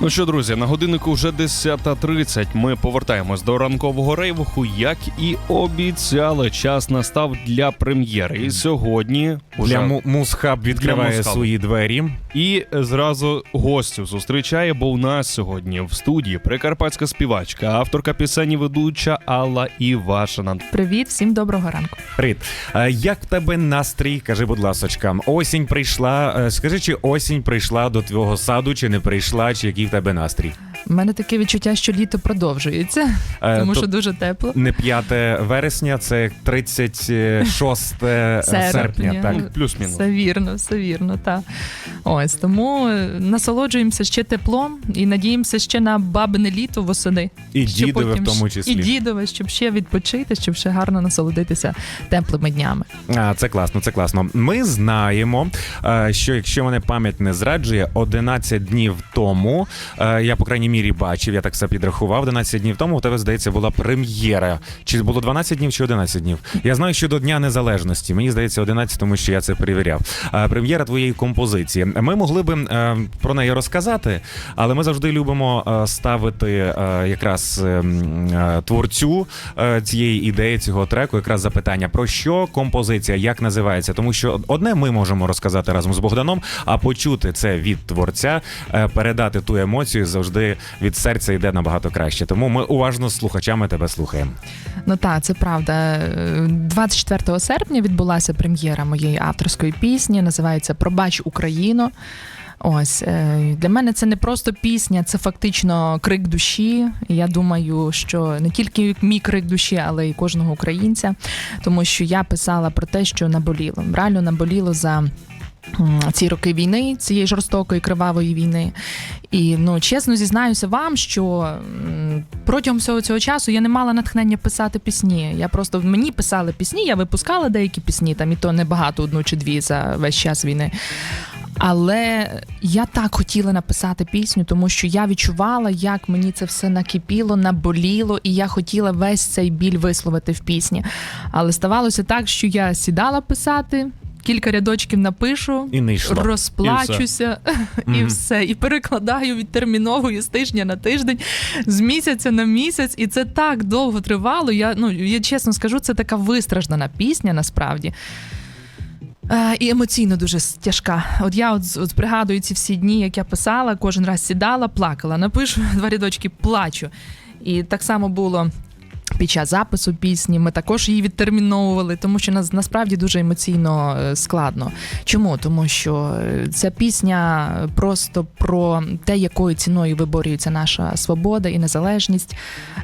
Ну що, друзі, на годиннику вже 10.30. Ми повертаємось до ранкового рейвуху, як і обіцяли. Час настав для прем'єри. І сьогодні уже Для Му- Музхаб відкриває Музхабу. свої двері. і зразу гостю зустрічає, бо у нас сьогодні в студії прикарпатська співачка, авторка пісені ведуча Алла Івашина. Привіт, всім доброго ранку. Привіт. Як в тебе настрій? Кажи, будь ласочка. Осінь прийшла. Е, Скажи, чи осінь прийшла до твого саду, чи не прийшла, чи в тебе настрій? У мене таке відчуття, що літо продовжується, Е, тому то що дуже тепло. Не 5 вересня, це 36 серпня. Серпня. Так. Плюс-мінус. Все вірно, все вірно, так. Ось тому е, насолоджуємося ще теплом і надіємося ще на бабине літо восени. І дідове в тому числі. І дідове, щоб ще відпочити, щоб ще гарно насолодитися теплими днями. А, це класно, це класно. Ми знаємо, е, що якщо мене пам'ять не зраджує, 11 днів тому, е, я по крайній мірі бачив, я так все підрахував. 11 днів тому у тебе здається була прем'єра. Чи було 12 днів, чи 11 днів? Я знаю, що до Дня Незалежності. Мені здається, 11, тому що я це перевіряв. Е, Прем'єра твоєї композиції. Ми могли би е, про неї розказати, але ми завжди любимо е, ставити якраз творцю цієї ідеї, цього треку, якраз запитання про що композиція, як називається, тому що одне ми можемо розказати разом з Богданом, а почути це від творця, передати ту емоцію завжди від серця йде набагато краще. Тому ми уважно з слухачами тебе слухаємо. Ну так, це правда. Е, 24 серпня відбулася прем'єра моєї авторської пісні. Називається Пробач Україно. Ось е, для мене це не просто пісня, це фактично крик душі. Я думаю, що не тільки мій крик душі, але й кожного українця, тому що я писала про те, що наболіло. Реально наболіло за. Ці роки війни, цієї жорстокої кривавої війни, і ну чесно зізнаюся вам, що протягом всього цього часу я не мала натхнення писати пісні. Я просто мені писали пісні, я випускала деякі пісні, там і то небагато одну чи дві за весь час війни. Але я так хотіла написати пісню, тому що я відчувала, як мені це все накипіло, наболіло, і я хотіла весь цей біль висловити в пісні. Але ставалося так, що я сідала писати, кілька рядочків напишу, І не йшло. розплачуся і Мгм. все. І перекладаю відтерміновую з тижня на тиждень, з місяця на місяць. І це так довго тривало. Я ну я чесно скажу, це така вистраждана пісня насправді. Е, і емоційно дуже тяжка. От я от, от пригадую ці всі дні, як я писала, кожен раз сідала, плакала. Напишу два рядочки, плачу. І так само було. Під час запису пісні ми також її відтерміновували, тому що нас насправді дуже емоційно е, складно. Чому? Тому що е, ця пісня просто про те, якою ціною виборюється наша свобода і незалежність.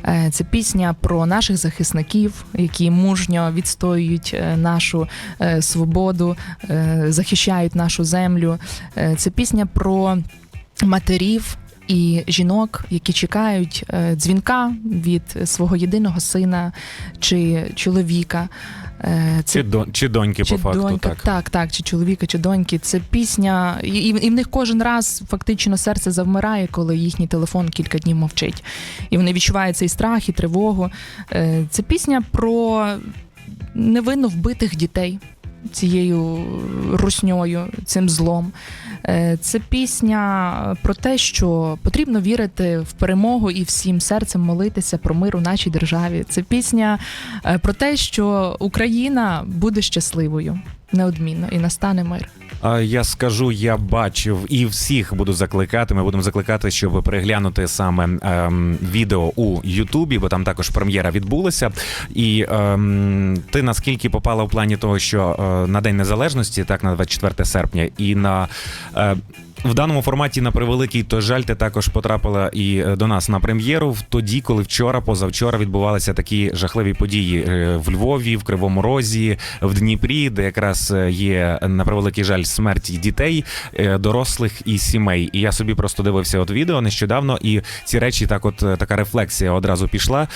Е, Це пісня про наших захисників, які мужньо відстоюють нашу свободу, захищають нашу землю. Це пісня про матерів. І жінок, які чекають е, дзвінка від свого єдиного сина чи чоловіка. Е, Чи, дон- чи доньки, чи по факту, донька, так. так, так, чи чоловіка, чи доньки. Це пісня, і, і, і в них кожен раз фактично серце завмирає, коли їхній телефон кілька днів мовчить. І вони відчувають цей страх і тривогу. Е, Це пісня про невинно вбитих дітей цією русньою, цим злом. Е, Це пісня про те, що потрібно вірити в перемогу і всім серцем молитися про мир у нашій державі. Це пісня е, про те, що Україна буде щасливою неодмінно і настане мир. Я скажу, я бачив і всіх буду закликати. Ми будемо закликати, щоб переглянути саме ем, відео у Ютубі, бо там також прем'єра відбулася. І ем, ти наскільки попала в плані того, що е, на День Незалежності, так на 24 серпня, і на е, в даному форматі на превеликий то жаль, ти також потрапила і е, до нас на прем'єру тоді, коли вчора, позавчора відбувалися такі жахливі події е, в Львові, в Кривому Розі, в Дніпрі, де якраз е, є на превеликий жаль смерті дітей, дорослих і сімей. І я собі просто дивився от відео нещодавно, і ці речі так, от така рефлексія одразу пішла.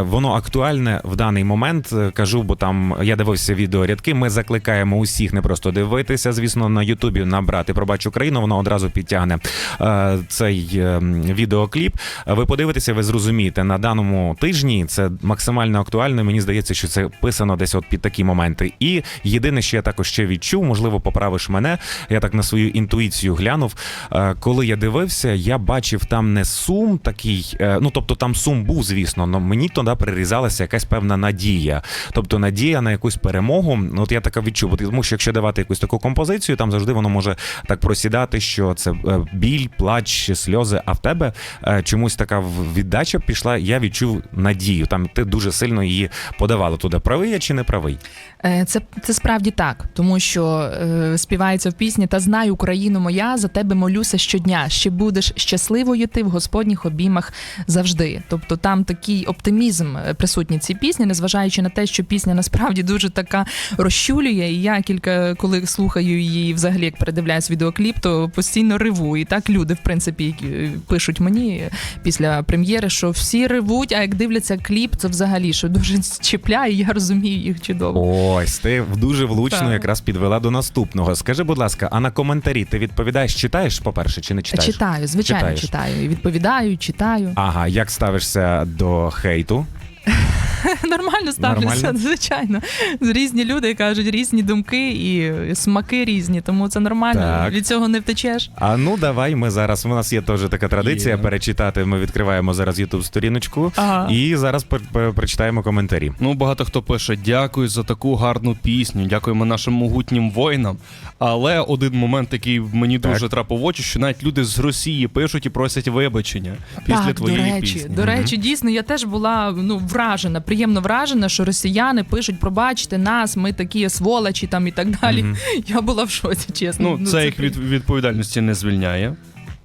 Воно актуальне в даний момент. Кажу, бо там я дивився відеорядки. Ми закликаємо усіх не просто дивитися, звісно, на Ютубі набрати пробач Україну. Воно одразу підтягне е, цей е, відеокліп. Ви подивитеся, ви зрозумієте на даному тижні. Це максимально актуально. Мені здається, що це писано десь от під такі моменти. І єдине, що я також ще відчув, можливо, поправиш мене. Я так на свою інтуїцію глянув. Е, Коли я дивився, я бачив там не сум такий. Ну тобто там сум був, звісно, але мені туди прирізалася якась певна надія. Тобто надія на якусь перемогу. От я така відчув. Тому що якщо давати якусь таку композицію, там завжди воно може так просідати, що це е, біль, плач, сльози. А в тебе е, чомусь така віддача пішла. Я відчув надію. Там ти дуже сильно її подавала туди. Правий я чи не правий? Е, Це, це справді так, тому що е, співається в пісні Та знай, Україну моя, за тебе молюся щодня. Ще будеш щасливою ти в Господніх обіймах завжди. Тобто там такий оптимізм присутній цій пісні, незважаючи на те, що пісня насправді дуже така розчулює. І я кілька коли слухаю її, взагалі як передивляюсь відеокліп, то постійно реву. І так люди, в принципі, е, пишуть мені після прем'єри, що всі ревуть, а як дивляться кліп, це взагалі що дуже чіпляє. Я розумію їх чудово. Ось ти дуже влучно Так. якраз підвела до наступного. Скажи, будь ласка, а на коментарі ти відповідаєш, читаєш, по-перше, чи не читаєш? Читаю, звичайно, Читаєш. читаю. І відповідаю, читаю. Ага, як ставишся до хейту? Нормально ставлюся, Нормально? звичайно. Різні люди кажуть різні думки і смаки різні, тому це нормально. Так. Від цього не втечеш. А ну давай, ми зараз. У нас є теж така традиція Є. перечитати. Ми відкриваємо зараз youtube сторіночку Ага. і зараз пер- пер- прочитаємо коментарі. Ну, багато хто пише: дякую за таку гарну пісню, дякуємо нашим могутнім воїнам. Але один момент, який мені Так. дуже трапив в очі, що навіть люди з Росії пишуть і просять вибачення після так, твоєї до речі, пісні. до речі, дійсно, я теж була ну вражена, приємно вражена, що росіяни пишуть, пробачте нас, ми такі сволочі там і так далі. Я була в шоці, чесно. Ну, це їх від відповідальності не звільняє.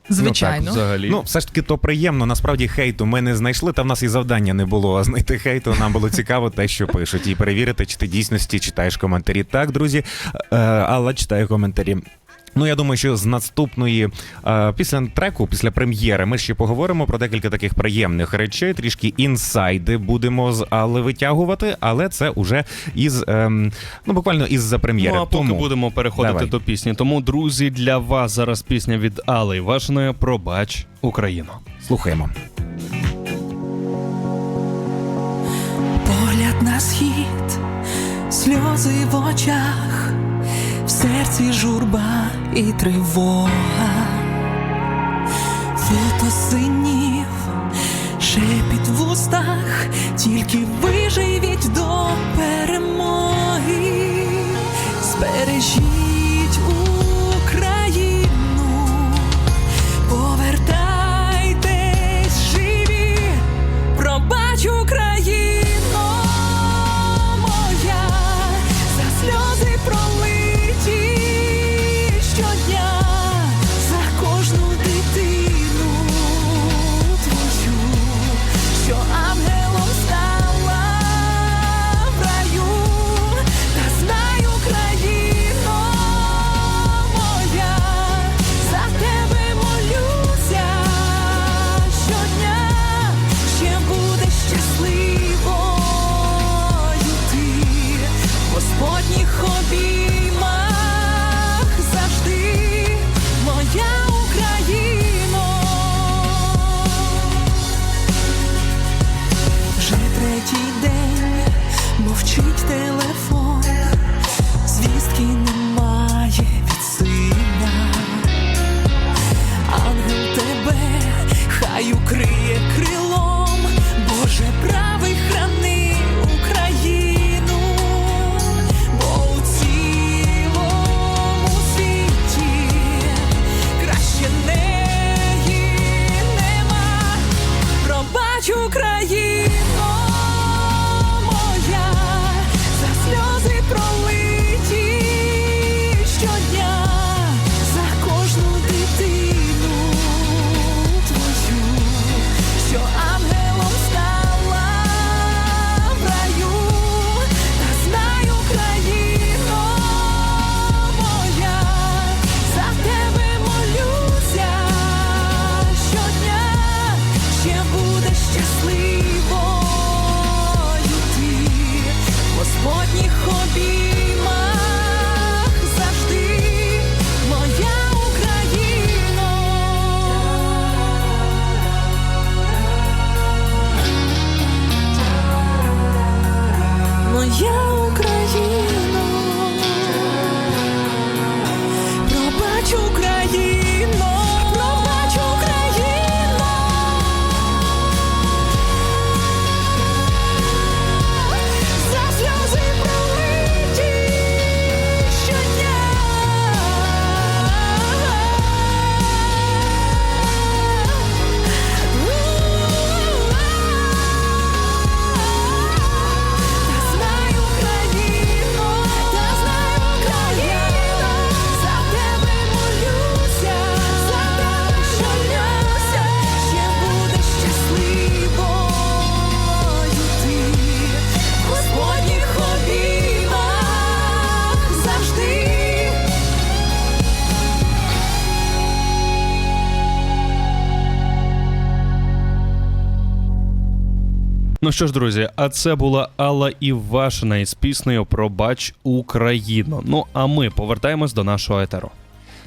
звичайно. Ну, так, взагалі. Ну, все ж таки, то приємно. Насправді хейту ми не знайшли, та в нас і завдання не було знайти хейту. Нам було цікаво те, що пишуть, і перевірити, чи ти дійсності читаєш коментарі. Так, друзі, е, Алла читає коментарі. Ну, я думаю, що з наступної е, після треку, після прем'єри, ми ще поговоримо про декілька таких приємних речей. Трішки інсайди будемо з Алли витягувати, але це уже із ем, ну буквально із за прем'єри. Ну, а поки Тому будемо переходити Давай. до пісні. Тому, друзі, для вас зараз пісня від Алли Івашиної Пробач Україну. слухаємо. Погляд на схід, сльози в очах, в серці журба і тривога, фото синів, шепіт в устах, тільки виживіть до перемоги, збережіть Ну що ж, друзі, а це була Алла Івашина із піснею Пробач Україну. Ну а ми повертаємось до нашого етеру.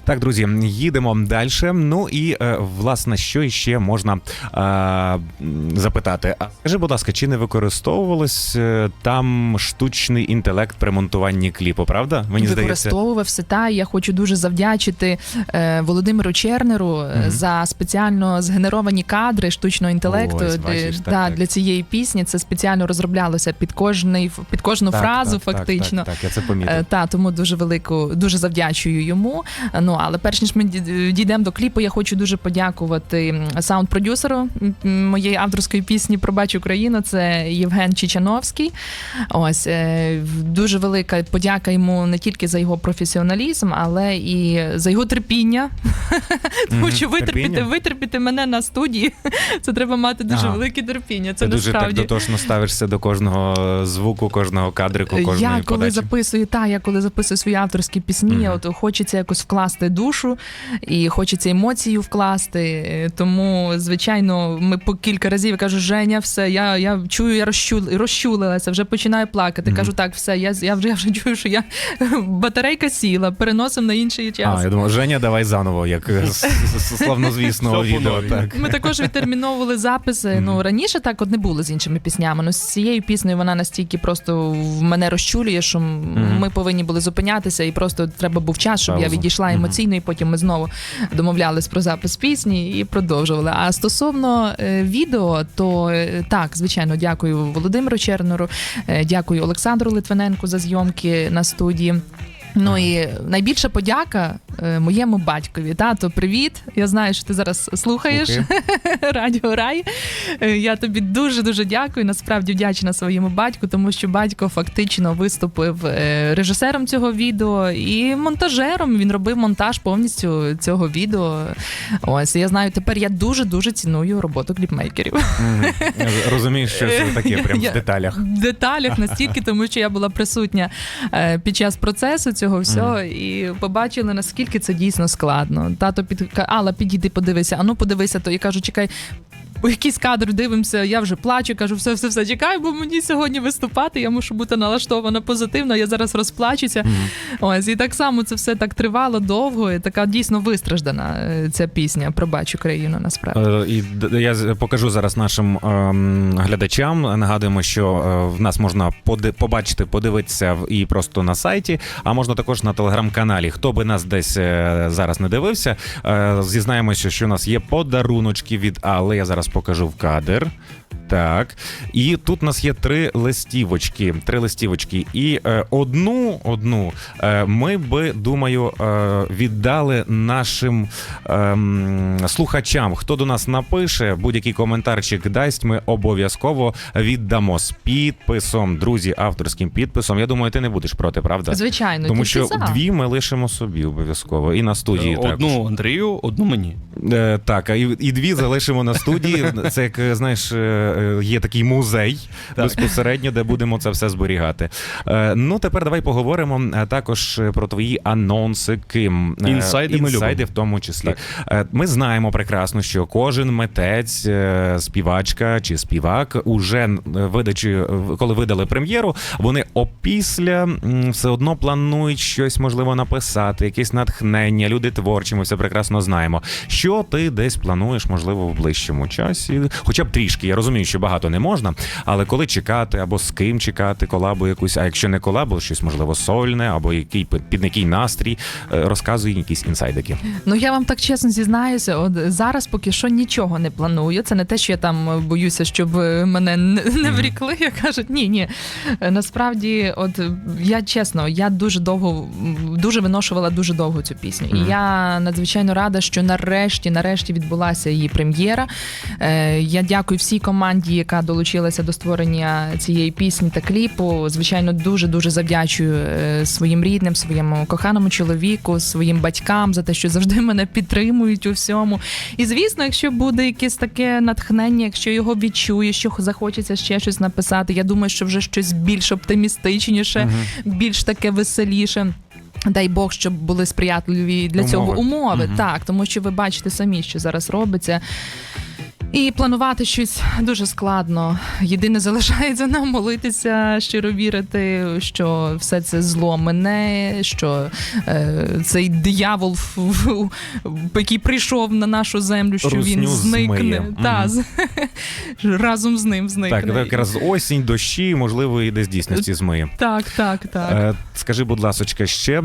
Так, друзі, їдемо далі. Ну і е, власне, що іще можна е, запитати? А скажи, будь ласка, чи не використовувалось е, там штучний інтелект при монтуванні кліпу? Правда? Мені використовувався. Та я хочу дуже завдячити е, Володимиру Чернеру Мгм. за спеціально згенеровані кадри штучного інтелекту Ось, для, бачиш, так, да, так. для цієї пісні. Це спеціально розроблялося під кожний під кожну Так, фразу, так, так, фактично. Так, так, я це помітив. Е, Та тому дуже велику, дуже завдячую йому. Е, Ну але перш ніж ми дійдемо до кліпу, я хочу дуже подякувати саунд-продюсеру моєї авторської пісні Пробач Україну. Це Євген Чичановський. Ось е, дуже велика подяка йому не тільки за його професіоналізм, але і за його терпіння. Тому що витерпіти, витерпіти мене на студії. Це треба мати дуже велике терпіння. Це дуже так дотошно ставишся до кожного звуку, кожного кадрику, кожної Я коли записую, та я коли записую свої авторські пісні, от хочеться якось вкласти душу і хочеться емоцію вкласти. Тому, звичайно, ми по кілька разів я кажу, Женя, все, я, я чую, я розчул, розчулилася, вже починаю плакати. Мгм. Кажу, так, все, я, я вже я вже чую, що я батарейка сіла, переносимо на інший час. А, я думав, Женя, давай заново, як славнозвісного відео. Так. Ми також відтерміновували записи. Ну раніше так от не було з іншими піснями. Ну з цією піснею вона настільки просто в мене розчулює, що м- Мгм. ми повинні були зупинятися, і просто треба був час, щоб я Паузу. відійшла Мгм. Емоційно, і потім ми знову домовлялись про запис пісні і продовжували. А стосовно е, відео, то е, так, звичайно, дякую Володимиру Чернеру, е, дякую Олександру Литвиненку за зйомки на студії. Ну і найбільша подяка е, моєму батькові. Тато, привіт! Я знаю, що ти зараз слухаєш Слухаю. Радіо Рай. Е, Я тобі дуже дуже дякую. Насправді вдячна своєму батьку, тому що батько фактично виступив е, режисером цього відео і монтажером. Він робив монтаж повністю цього відео. Ось я знаю, тепер я дуже дуже ціную роботу кліпмейкерів. Мгм. Розумієш, що це таке прямо Я- в деталях. В деталях настільки, тому що я була присутня е, під час процесу цього всього, і побачили наскільки це дійсно складно. Тато під Алла, підійди, подивися. А ну подивися, то і кажу, чекай. У якийсь кадр дивимося, я вже плачу, кажу, все, все, все, чекай, бо мені сьогодні виступати. Я мушу бути налаштована позитивно. Я зараз розплачуся. Ось і так само це все так тривало довго. І така дійсно вистраждана е, ця пісня. Пробач Україну, насправді. Е, І я покажу зараз нашим ем, глядачам. Нагадуємо, що е, в нас можна поди- побачити, подивитися і просто на сайті, а можна також на телеграм-каналі. Хто би нас десь зараз не дивився, е, зізнаємося, що у нас є подаруночки від Алли. Я зараз покажу в кадр. Так, і тут у нас є три листівочки. Три листівочки. І е, одну, одну е, ми би, думаю, е, віддали нашим ем, слухачам. Хто до нас напише, будь-який коментарчик дасть, ми обов'язково віддамо з підписом, друзі, авторським підписом. Я думаю, ти не будеш проти, правда? Звичайно, Тому що за. дві ми лишимо собі обов'язково. І на студії також. Одну Андрію, одну мені. Е, так, і, і дві залишимо на студії. Це як е, знаєш, е, е, є такий музей безпосередньо, де будемо це все зберігати. Е, ну тепер давай поговоримо е, також е, про твої анонси. Ким Е, Інсайди інсайди в тому числі. Е, Ми знаємо прекрасно, що кожен митець, е, співачка чи співак уже е, видачі, е, коли видали прем'єру, вони опісля все одно планують щось можливо написати, якесь натхнення. Люди творчі, ми все прекрасно знаємо. Що ти десь плануєш, можливо, в ближчому часі, хоча б трішки. Я розумію, що багато не можна, але коли чекати або з ким чекати колабу якусь, а якщо не колабу, щось можливо сольне, або який під який настрій, е, розказуй якісь інсайдики. Ну я вам так чесно зізнаюся. От зараз поки що нічого не планую. Це не те, що я там боюся, щоб е, мене не, врікли. Я кажуть, ні, ні. Е, Насправді, от я чесно, я дуже довго дуже виношувала дуже довго цю пісню. І я надзвичайно рада, що нарешті, нарешті відбулася її прем'єра. Я дякую всій команді, яка долучилася до створення цієї пісні та кліпу. Звичайно, дуже дуже завдячую е, своїм рідним, своєму коханому чоловіку, своїм батькам за те, що завжди мене підтримують у всьому. І звісно, якщо буде якесь таке натхнення, якщо його відчує, що захочеться ще щось написати, я думаю, що вже щось більш оптимістичніше, більш таке веселіше. Дай Бог, щоб були сприятливі для цього Умови. умови. Мгм. Так, тому що ви бачите самі, що зараз робиться. І планувати щось дуже складно. Єдине залишається нам молитися, щиро вірити, що все це зло мене, що е, цей диявол, який прийшов на нашу землю, що він зникне. змиє. Та, Мгм. з- разом з ним зникне. Так, так, якраз осінь, дощі, можливо, і десь дійсності змиє. так, так, так. Е, скажи, будь ласочка, ще е,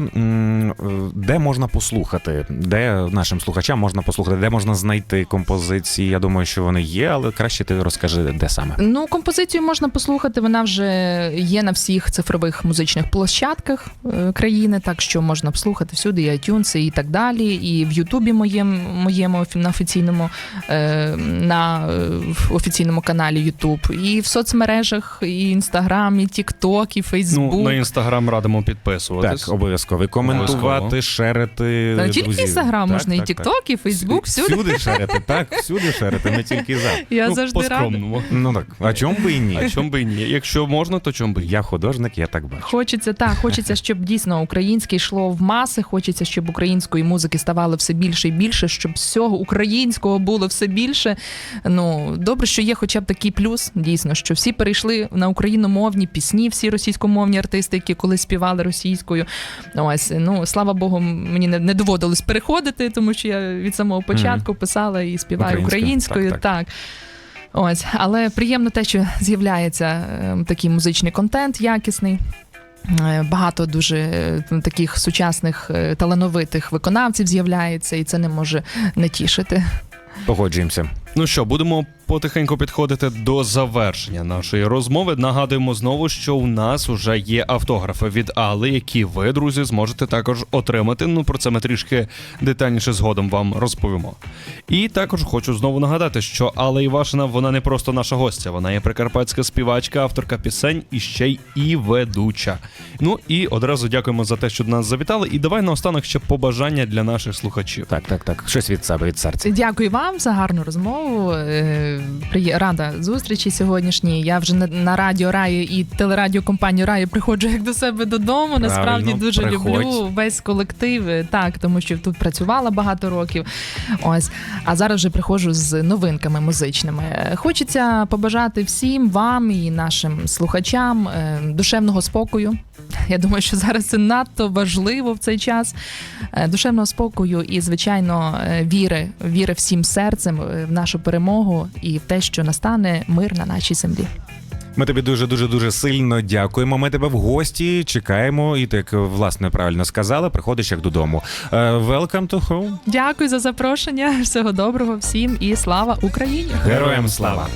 де можна послухати? Де нашим слухачам можна послухати, де можна знайти композиції? Я думаю, що вони є, але краще ти розкажи, де саме. Ну, композицію можна послухати. Вона вже є на всіх цифрових музичних площадках е, країни, так що можна послухати всюди, і iTunes, і так далі. І в Ютубі моєму, моєму на офіційному е, на е, в офіційному каналі Ютуб, і в соцмережах, і Інстаграм, і Тікток, і Фейсбук. Ну, на інстаграм радимо підписуватись. Так, обов'язково. І коментувати, Обов'язково. шерити. Не тільки. Інстаграм, можна і. Тікток, і Фейсбук, всюди. Всюди шерити, так, всюди шерити, не тільки за. Я ну, завжди по-скромному. Ну так, а чому би і ні? А чому би і ні? Якщо можна, то чому би? Я художник, я так бачу. Хочеться так, хочеться, щоб дійсно українське йшло в маси. Хочеться, щоб української музики ставало все більше і більше, щоб всього українського було все більше. Ну добре, що є, хоча б такий плюс, дійсно, що всі перейшли на україномовні пісні, всі російськомовні артисти, які колись співали російською. Ось ну слава Богу, мені не, не доводилось переходити, тому що я від самого початку писала і співаю Українською, українською. Так, так. Ось, але приємно те, що з'являється е, такий музичний контент якісний. Е, Багато дуже е, таких сучасних е, талановитих виконавців з'являється, і це не може не тішити. Погоджуємося. Ну що, будемо потихеньку підходити до завершення нашої розмови. Нагадуємо знову, що у нас вже є автографи від Алли, які ви, друзі, зможете також отримати. Ну про це ми трішки детальніше згодом вам розповімо. І також хочу знову нагадати, що Алла Івашина вона не просто наша гостя, вона є прикарпатська співачка, авторка пісень і ще й і ведуча. Ну і одразу дякуємо за те, що до нас завітали. І давай наостанок ще побажання для наших слухачів. Так, так, так. Щось від себе, від серця. Дякую вам за гарну розмову. Е, приє- Рада зустрічі сьогоднішній. Я вже на, радіо Раї і телерадіокомпанію Раї приходжу як до себе додому. Насправді дуже приходь. люблю весь колектив. е, Так, тому що тут працювала багато років. Ось, а зараз вже приходжу з новинками музичними. Е, Хочеться побажати всім вам і нашим слухачам е, душевного спокою. Я думаю, що зараз це надто важливо в цей час. Е, Душевного спокою і, звичайно, е, віри, віри всім серцем е, в нашу перемогу і в те, що настане мир на нашій землі. Ми тобі дуже дуже дуже сильно дякуємо. Ми тебе в гості чекаємо, і ти як власне правильно сказала, приходиш як додому. Е, Welcome to home. Дякую за запрошення. Всього доброго всім і слава Україні! Героям слава!